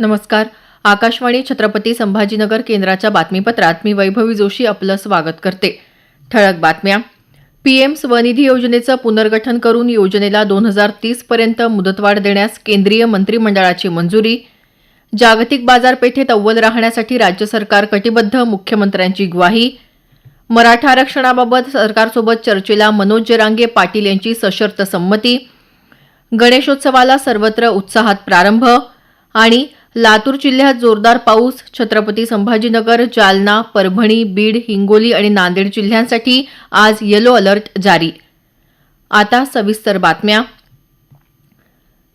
नमस्कार. आकाशवाणी छत्रपती संभाजीनगर केंद्राच्या बातमीपत्रात मी वैभवी जोशी आपलं स्वागत करते. ठळक बातम्या. पीएम स्वनिधी योजनेचं पुनर्गठन करून योजनेला दोन हजार तीस पर्यंत मुदतवाढ देण्यास केंद्रीय मंत्रिमंडळाची मंजुरी. जागतिक बाजारपेठेत अव्वल राहण्यासाठी राज्य सरकार कटिबद्ध मुख्यमंत्र्यांची ग्वाही. मराठा आरक्षणाबाबत सरकारसोबत चर्चेला मनोज जरांगे पाटील यांची सशर्त संमती. गणेशोत्सवाला सर्वत्र उत्साहात प्रारंभ. आणि लातूर जिल्ह्यात जोरदार पाऊस छत्रपती संभाजीनगर जालना परभणी बीड हिंगोली आणि नांदेड जिल्ह्यांसाठी आज येलो अलर्ट जारी. आता सविस्तर बातम्या.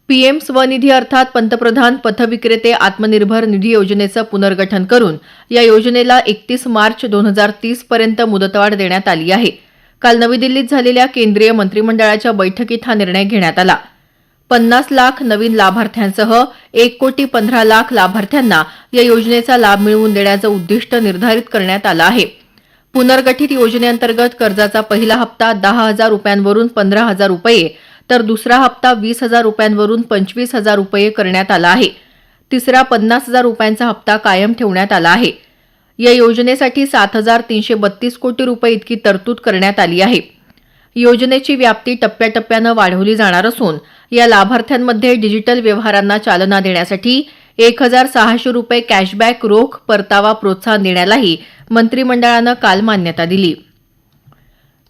पीएम स्वनिधी अर्थात पंतप्रधान पथविक्रेते आत्मनिर्भर निधी योजनेचं पुनर्गठन करून या योजनेला एकतीस मार्च दोन हजार तीस पर्यंत मुदतवाढ देण्यात आली आहे. काल नवी दिल्लीत झालेल्या केंद्रीय मंत्रिमंडळाच्या बैठकीत हा निर्णय घेण्यात आला. पन्नास लाख नवीन लाभार्थ्यांसह एक कोटी पंधरा लाख लाभार्थ्यांना या योजनेचा लाभ मिळवून देण्याचं उद्दिष्ट निर्धारित करण्यात आलं आहे. पुनर्गठित योजनेअंतर्गत कर्जाचा पहिला हप्ता दहा हजार रुपयांवरून पंधरा हजार रुपये तर दुसरा हप्ता वीस हजार रुपयांवरून पंचवीस हजार रुपये करण्यात आला आहे. तिसरा पन्नास हजार रुपयांचा हप्ता कायम ठेवण्यात आला आहे. या योजनेसाठी सात हजार तीनशे बत्तीस कोटी रुपये इतकी तरतूद करण्यात आली आहे. योजनेची व्याप्ती टप्प्याटप्प्यानं वाढवली जाणार असून या लाभार्थ्यांमध्ये डिजिटल व्यवहारांना चालना देण्यासाठी एक हजार सहाशे रुपये कॅशबॅक रोख परतावा प्रोत्साहन देण्यालाही मंत्रिमंडळानं काल मान्यता दिली.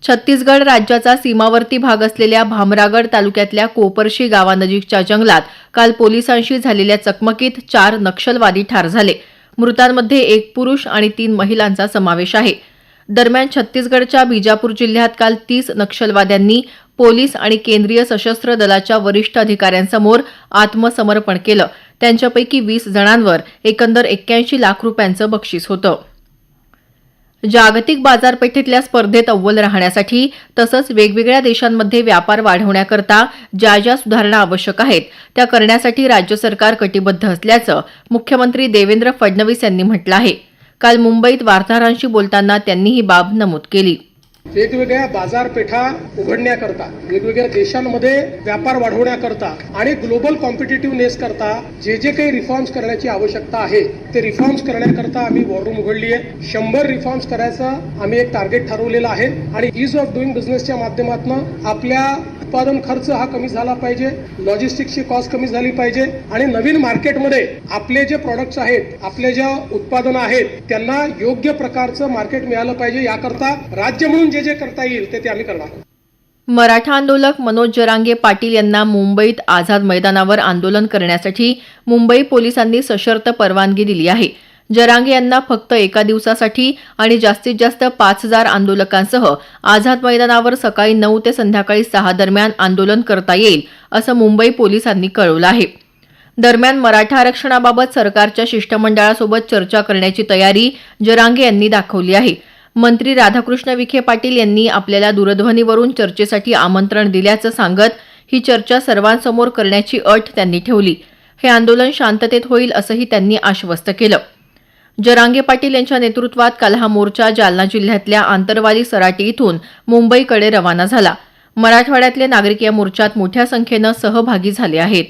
छत्तीसगड राज्याचा सीमावर्ती भाग असलेल्या भामरागड तालुक्यातल्या कोपरशी गावानजीकच्या जंगलात काल पोलिसांशी झालेल्या चकमकीत चार नक्षलवादी ठार झाले. मृतांमध्ये एक पुरुष आणि तीन महिलांचा समावेश आहे. दरम्यान छत्तीसगडच्या बिजापूर जिल्ह्यात काल तीस नक्षलवाद्यांनी पोलीस आणि केंद्रीय सशस्त्र दलाच्या वरिष्ठ अधिकाऱ्यांसमोर आत्मसमर्पण केलं. त्यांच्यापैकी वीस जणांवर एकंदर एक्क्याऐंशी लाख रुपयांचं बक्षीस होतं. जागतिक बाजारपेठेतल्या स्पर्धेत अव्वल राहण्यासाठी तसंच वेगवेगळ्या देशांमध्ये व्यापार वाढवण्याकरता ज्या ज्या सुधारणा आवश्यक आहेत त्या करण्यासाठी राज्य सरकार कटिबद्ध असल्याचं मुख्यमंत्री देवेंद्र फडणवीस यांनी म्हटलं आहे. काल मुंबईत वार्ताहरांशी बोलताना त्यांनी ही बाब नमूद केली. वेगवेगळ्या बाजारपेठा उघडण्याकरता वेगवेगळ्या देशांमध्ये व्यापार वाढवण्याकरता आणि ग्लोबल कॉम्पिटेटिव्हनेस करता जे जे काही रिफॉर्म्स करण्याची आवश्यकता आहे ते रिफॉर्म्स करण्याकरता आम्ही वॉरूम उघडली आहे. शंभर रिफॉर्म्स करायचं आम्ही एक टार्गेट ठरवलेलं आहे आणि इज ऑफ डुईंग बिझनेसच्या माध्यमातून आपल्या उत्पादन खर्च हा कमी झाला पाहिजे लॉजिस्टिकची कॉस्ट कमी झाली पाहिजे आणि नवीन मार्केटमध्ये आपले जे प्रॉडक्ट्स आहेत आपले ज्या उत्पादनं आहेत त्यांना योग्य प्रकारचं मार्केट मिळालं पाहिजे याकरता राज्य म्हणून जे जे करता येईल ते ते आम्ही करणार आहोत. मराठा आंदोलक मनोज जरांगे पाटील यांना मुंबईत आझाद मैदानावर आंदोलन करण्यासाठी मुंबई पोलिसांनी सशर्त परवानगी दिली आहे जरांगे यांना फक्त एका दिवसासाठी आणि जास्तीत जास्त पाच हजार आंदोलकांसह आझाद मैदानावर सकाळी नऊ ते संध्याकाळी सहा दरम्यान आंदोलन करता येईल असं मुंबई पोलिसांनी कळवलं आहे. दरम्यान मराठा आरक्षणाबाबत सरकारच्या शिष्टमंडळासोबत चर्चा करण्याची तयारी जरांगे यांनी दाखवली आहे. मंत्री राधाकृष्ण विखे पाटील यांनी आपल्याला दूरध्वनीवरून चर्चेसाठी आमंत्रण दिल्याचं सांगत ही चर्चा सर्वांसमोर करण्याची अट त्यांनी ठेवली. हे आंदोलन शांततेत होईल असंही त्यांनी आश्वस्त केलं. जरांगे पाटील यांच्या नेतृत्वात काल हा मोर्चा जालना जिल्ह्यातल्या आंतरवाली सराटी इथून मुंबईकडे रवाना झाला. मराठवाड्यातले नागरिक या मोर्चात मोठ्या संख्येनं सहभागी झाले आहेत.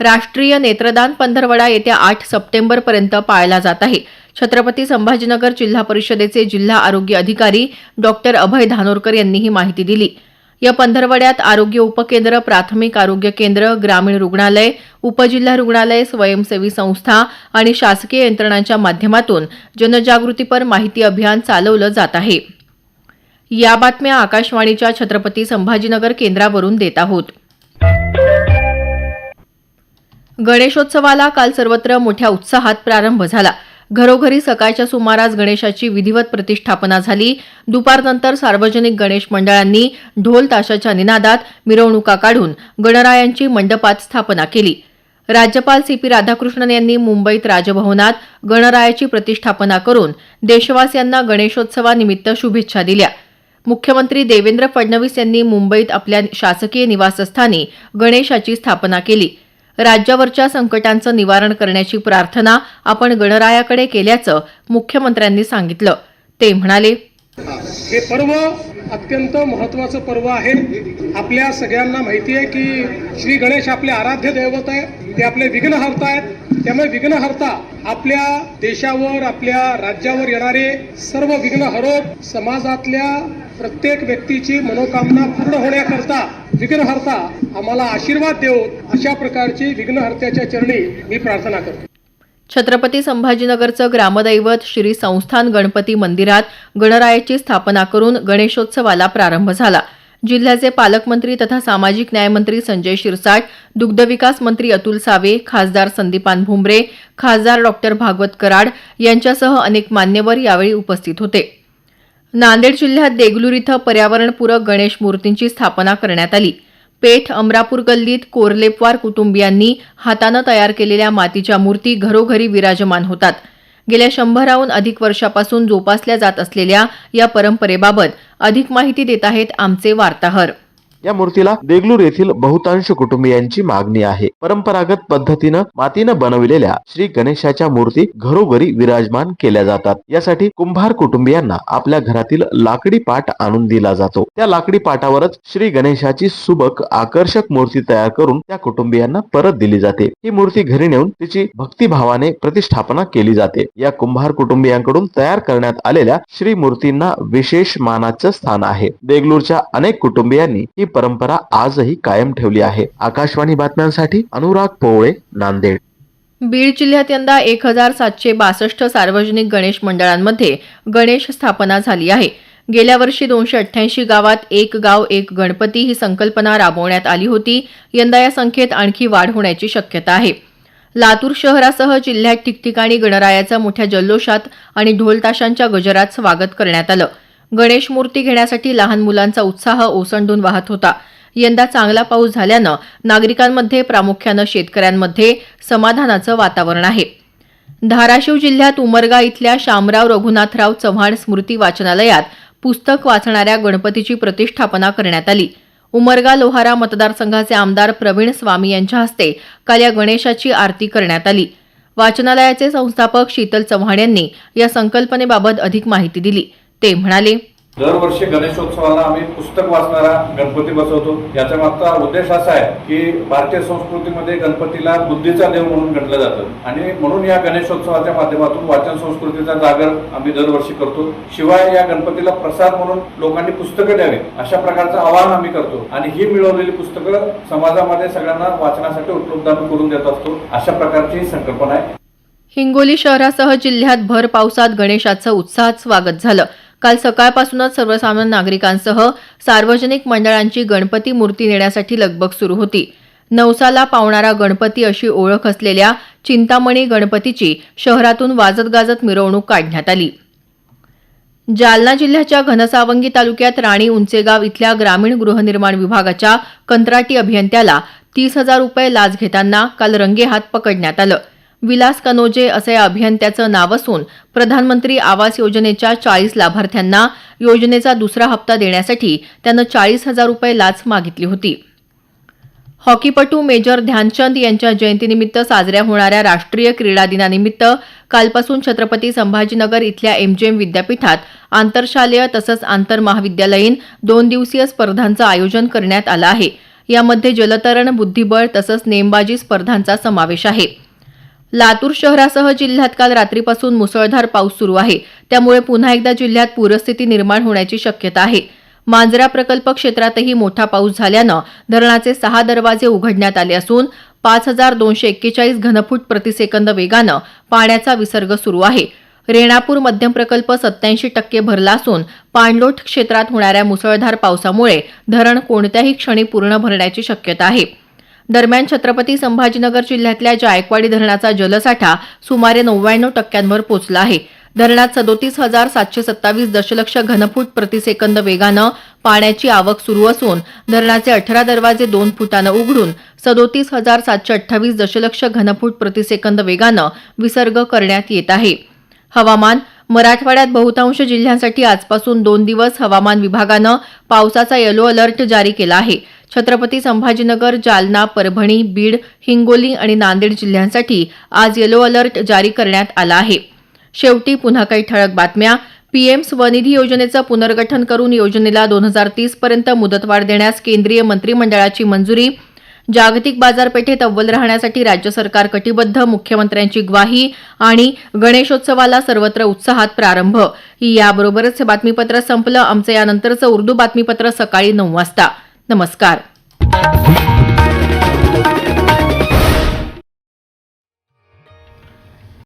राष्ट्रीय नेत्रदान पंधरवडा येत्या आठ सप्टेंबरपर्यंत पाळला जात आहे. छत्रपती संभाजीनगर जिल्हा परिषदेचे जिल्हा आरोग्य अधिकारी डॉक्टर अभय धानोरकर यांनी ही माहिती दिली. या पंधरवड्यात आरोग्य उपकेंद्र प्राथमिक आरोग्य केंद्र ग्रामीण रुग्णालय उपजिल्हा रुग्णालय स्वयंसेवी संस्था आणि शासकीय यंत्रणांच्या माध्यमातून जनजागृतीपर माहिती अभियान चालवलं जात आहे. या बातम्या आकाशवाणीच्या छत्रपती संभाजीनगर केंद्रावरून देत आहोत. गणेशोत्सवाला काल सर्वत्र मोठ्या उत्साहात प्रारंभ झाला. घरोघरी सकाळच्या सुमारास गणेशाची विधिवत प्रतिष्ठापना झाली. दुपारनंतर सार्वजनिक गणेश मंडळांनी ढोल ताशाच्या निनादात मिरवणुका काढून गणरायांची मंडपात स्थापना केली. राज्यपाल सी पी राधाकृष्णन यांनी मुंबईत राजभवनात गणरायाची प्रतिष्ठापना करून देशवासियांना गणेशोत्सवानिमित्त शुभेच्छा दिल्या. मुख्यमंत्री देवेंद्र फडणवीस यांनी मुंबईत आपल्या शासकीय निवासस्थानी गणेशाची स्थापना केली. राज्यावरच्या संकटांचं निवारण करण्याची प्रार्थना आपण गणरायाकडे केल्याचं मुख्यमंत्र्यांनी सांगितलं. ते म्हणाले हे पर्व अत्यंत महत्वाचं पर्व आहे. आपल्या सगळ्यांना माहिती आहे की श्री गणेश आपले आराध्य दैवत आहे ते आपले विघ्न आहेत. त्यामुळे विघ्नहर्ता आपल्या देशावर आपल्या राज्यावर येणारे सर्व विघ्न हरत समाजातल्या प्रत्येक व्यक्तीची मनोकामना पूर्ण होण्याकरता विघ्नहर्ता आम्हाला आशीर्वाद देव अशा प्रकारची विघ्नहर्त्याच्या चरणी मी प्रार्थना करतो. छत्रपती संभाजीनगरचं ग्रामदैवत श्री संस्थान गणपती मंदिरात गणरायाची स्थापना करून गणेशोत्सवाला प्रारंभ झाला. जिल्ह्याचे पालकमंत्री तथा सामाजिक न्यायमंत्री संजय शिरसाट दुग्धविकास मंत्री अतुल सावे खासदार संदीपान भुमरे खासदार डॉक्टर भागवत कराड यांच्यासह अनेक मान्यवर यावेळी उपस्थित होते. नांदेड जिल्ह्यात देगलूर इथं पर्यावरणपूरक गणेश मूर्तींची स्थापना करण्यात आली. पेठ अमरापूर गल्लीत कोरलेपवार कुटुंबियांनी हातानं तयार केलेल्या मातीच्या मूर्ती घरोघरी विराजमान होतात. गेल्या शंभराहून अधिक वर्षापासून जोपासल्या जात असलेल्या या परंपरेबाबत अधिक माहिती देत आहेत आमचे वार्ताहर. या मूर्तीला देगलूर येथील बहुतांश कुटुंबियांची मागणी आहे. परंपरागत पद्धतीनं मातीनं बनविलेल्या श्री गणेशाच्या मूर्ती घरोघरी विराजमान केल्या जातात. यासाठी कुंभार कुटुंबियांना आपल्या घरातील लाकडी पाट आणून दिला जातो. त्या लाकडी पाटावरच श्री गणेशाची सुबक आकर्षक मूर्ती तयार करून त्या कुटुंबियांना परत दिली जाते. ही मूर्ती घरी नेऊन तिची भक्तिभावाने प्रतिष्ठापना केली जाते. या कुंभार कुटुंबियांकडून तयार करण्यात आलेल्या श्री मूर्तींना विशेष मानाचं स्थान आहे. देगलूरच्या अनेक कुटुंबियांनी ही परंपरा आजही कायम ठेवली आहे. आकाशवाणी बातम्यांसाठी अनुराग पोवळे नांदेड. बीड जिल्ह्यात यंदा एक हजार सातशे बासष्ट सार्वजनिक गणेश मंडळांमध्ये गणेश स्थापना झाली आहे. गेल्या वर्षी दोनशे अठ्ठ्याऐंशी गावात एक गाव एक गणपती ही संकल्पना राबवण्यात आली होती. यंदा या संख्येत आणखी वाढ होण्याची शक्यता आहे. लातूर शहरासह जिल्ह्यात ठिकठिकाणी गणरायाचं मोठ्या जल्लोषात आणि ढोलताशांच्या गजरात स्वागत करण्यात आलं. गणेश मूर्ती घेण्यासाठी लहान मुलांचा उत्साह ओसंडून वाहत होता. यंदा चांगला पाऊस झाल्यानं नागरिकांमध्ये प्रामुख्यानं शेतकऱ्यांमध्ये समाधानाचं वातावरण आहे. धाराशिव जिल्ह्यात उमरगा इथल्या शामराव रघुनाथराव चव्हाण स्मृती वाचनालयात पुस्तक वाचणाऱ्या गणपतीची प्रतिष्ठापना करण्यात आली. उमरगा लोहारा मतदारसंघाचे आमदार प्रवीण स्वामी यांच्या हस्ते काल या गणेशाची आरती करण्यात आली. वाचनालयाचे संस्थापक शीतल चव्हाण यांनी या संकल्पनेबाबत अधिक माहिती दिली. ते म्हणाले. दरवर्षी गणेशोत्सवाला आम्ही पुस्तक वाचणारा गणपती बसवतो. याचा मागचा उद्देश असा आहे की भारतीय संस्कृतीमध्ये गणपतीला बुद्धीचा देव म्हणून गणलं जातं. आणि म्हणून या गणेशोत्सवाच्या माध्यमातून वाचन संस्कृतीचा जागर आम्ही दरवर्षी करतो. शिवाय या गणपतीला प्रसाद म्हणून लोकांनी पुस्तकं द्यावी अशा प्रकारचं आवाहन आम्ही करतो. आणि ही मिळवलेली पुस्तकं समाजामध्ये सगळ्यांना वाचनासाठी उपलब्ध आम्ही करून देत असतो अशा प्रकारची ही संकल्पना आहे. हिंगोली शहरासह जिल्ह्यात भर पावसात गणेशाचं उत्साहात स्वागत झालं. काल सकाळपासूनच सर्वसामान्य नागरिकांसह सार्वजनिक मंडळांची गणपती मूर्ती नेण्यासाठी लगबग सुरू होती. नवसाला पावणारा गणपती अशी ओळख असलेल्या चिंतामणी गणपतीची शहरातून वाजत गाजत मिरवणूक काढण्यात आली. जालना जिल्ह्याच्या घनसावंगी तालुक्यात राणी उंचेगाव इथल्या ग्रामीण गृहनिर्माण विभागाच्या कंत्राटी अभियंत्याला तीस हजार रुपये लाच घेताना काल रंगेहात पकडण्यात आलं. विलास कनोजे असं या अभियंत्याचं नाव असून प्रधानमंत्री आवास योजनेच्या चाळीस लाभार्थ्यांना योजनेचा दुसरा हप्ता देण्यासाठी त्यानं चाळीस हजार रुपये लाच मागितली होती. हॉकीपटू मेजर ध्यानचंद यांच्या जयंतीनिमित्त साजऱ्या होणाऱ्या राष्ट्रीय क्रीडा दिनानिमित्त कालपासून छत्रपती संभाजीनगर इथल्या एमजीएम विद्यापीठात आंतरशालेय तसंच आंतरमहाविद्यालयीन दोन दिवसीय स्पर्धांचं आयोजन करण्यात आलं आहे. यामध्ये जलतरण बुद्धिबळ तसंच नेमबाजी स्पर्धांचा समावेश आहे. लातूर शहरासह जिल्ह्यात काल रात्रीपासून मुसळधार पाऊस सुरू आहे. त्यामुळे पुन्हा एकदा जिल्ह्यात पूरस्थिती निर्माण होण्याची शक्यता आहे. मांजरा प्रकल्प क्षेत्रातही मोठा पाऊस झाल्यानं धरणाचे सहा दरवाजे उघडण्यात आले असून पाच हजार दोनशे एक्केचाळीस घनफूट प्रतिसेकंद वेगानं पाण्याचा विसर्ग सुरू आहे. रेणापूर मध्यम प्रकल्प सत्याऐंशी टक्के भरला असून पाणलोट क्षेत्रात होणाऱ्या मुसळधार पावसामुळे धरण कोणत्याही क्षणी पूर्ण भरण्याची शक्यता आहे. दरम्यान छत्रपती संभाजीनगर जिल्ह्यातल्या जायकवाडी धरणाचा जलसाठा सुमारे नव्याण्णव टक्क्यांवर पोहोचला आहे. धरणात सदोतीस हजार सातशे सत्तावीस दशलक्ष घनफूट प्रतिसेकंद वेगानं पाण्याची आवक सुरू असून धरणाचे अठरा दरवाजे दोन फुटानं उघडून सदोतीस हजार सातशे अठ्ठावीस दशलक्ष घनफूट प्रतिसेकंद वेगानं विसर्ग करण्यात येत आहे. हवामान मराठवाड्यात बहुतांश जिल्ह्यांसाठी आजपासून दोन दिवस हवामान विभागानं पावसाचा येलो अलर्ट जारी केला आहे. छत्रपती संभाजीनगर जालना परभणी बीड हिंगोली आणि नांदेड जिल्ह्यांसाठी आज येलो अलर्ट जारी करण्यात आला आहे. शेवटी पुन्हा काही ठळक बातम्या. पीएम स्वनिधी योजनेचं पुनर्गठन करून योजनेला दोन हजार तीस पर्यंत मुदतवाढ देण्यास केंद्रीय मंत्रिमंडळाची मंजुरी. जागतिक बाजारपेठेत अव्वल राहण्यासाठी राज्य सरकार कटिबद्ध मुख्यमंत्र्यांची ग्वाही आणि गणेशोत्सवाला सर्वत्र उत्साहात प्रारंभ. याबरोबरच हे बातमीपत्र संपलं. आमचं यानंतरचं उर्दू बातमीपत्र सकाळी नऊ वाजता. नमस्कार.